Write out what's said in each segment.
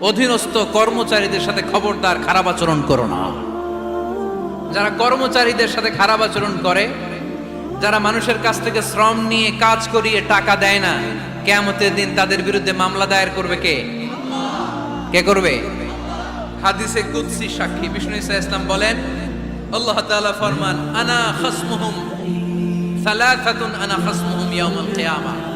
অধীনস্থ কর্মচারীদের সাথে খবরদার, খারাপ আচরণ করো না। যারা কর্মচারীদের সাথে খারাপ আচরণ করে, যারা মানুষের কাছ থেকে শ্রম নিয়ে কাজ করিয়ে টাকা দেয় না, কেয়ামতের দিন তাদের বিরুদ্ধে মামলা দায়ের করবে কে? কে করবে? হাদিসে কুদসি সাক্ষী, বিষ্ণু ইসা ইসলাম বলেন, আল্লাহ তাআলা ফরমান, আনা খাসমুহুম সালাসাতুন, আনা খাসমুহুম ইয়াউমাল কিয়ামা।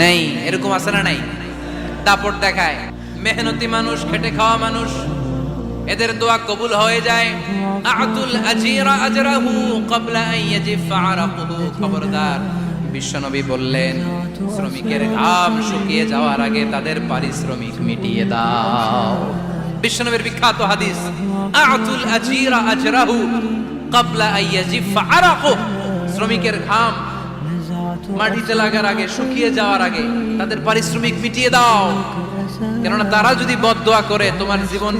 নেই, এরকম আছে না নাই? দাপট দেখায়। মেহনতি মানুষ, খেটে খাওয়া মানুষ, এদের দোয়া কবুল হয়ে যায়। আতুল আজিরা আজরাহু ক্বাবলা বিশ্বনবী বললেন, শ্রমিকের ঘাম শুকিয়ে যাওয়ার আগে তাদের পারিশ্রমিক মিটিয়ে দাও। বিশ্বনবীর বিখ্যাত হাদিস, আতুল আজিরা আজরাহু ক্বাবলা আন ইয়াজিফা শ্রমিকের ঘাম মাটিতে লাগার আগে, শুকিয়ে যাওয়ার আগে তাদের পারিশ্রমিক মিটিয়ে দাও। কেননা তারা যদি বদ করে, তোমার জীবন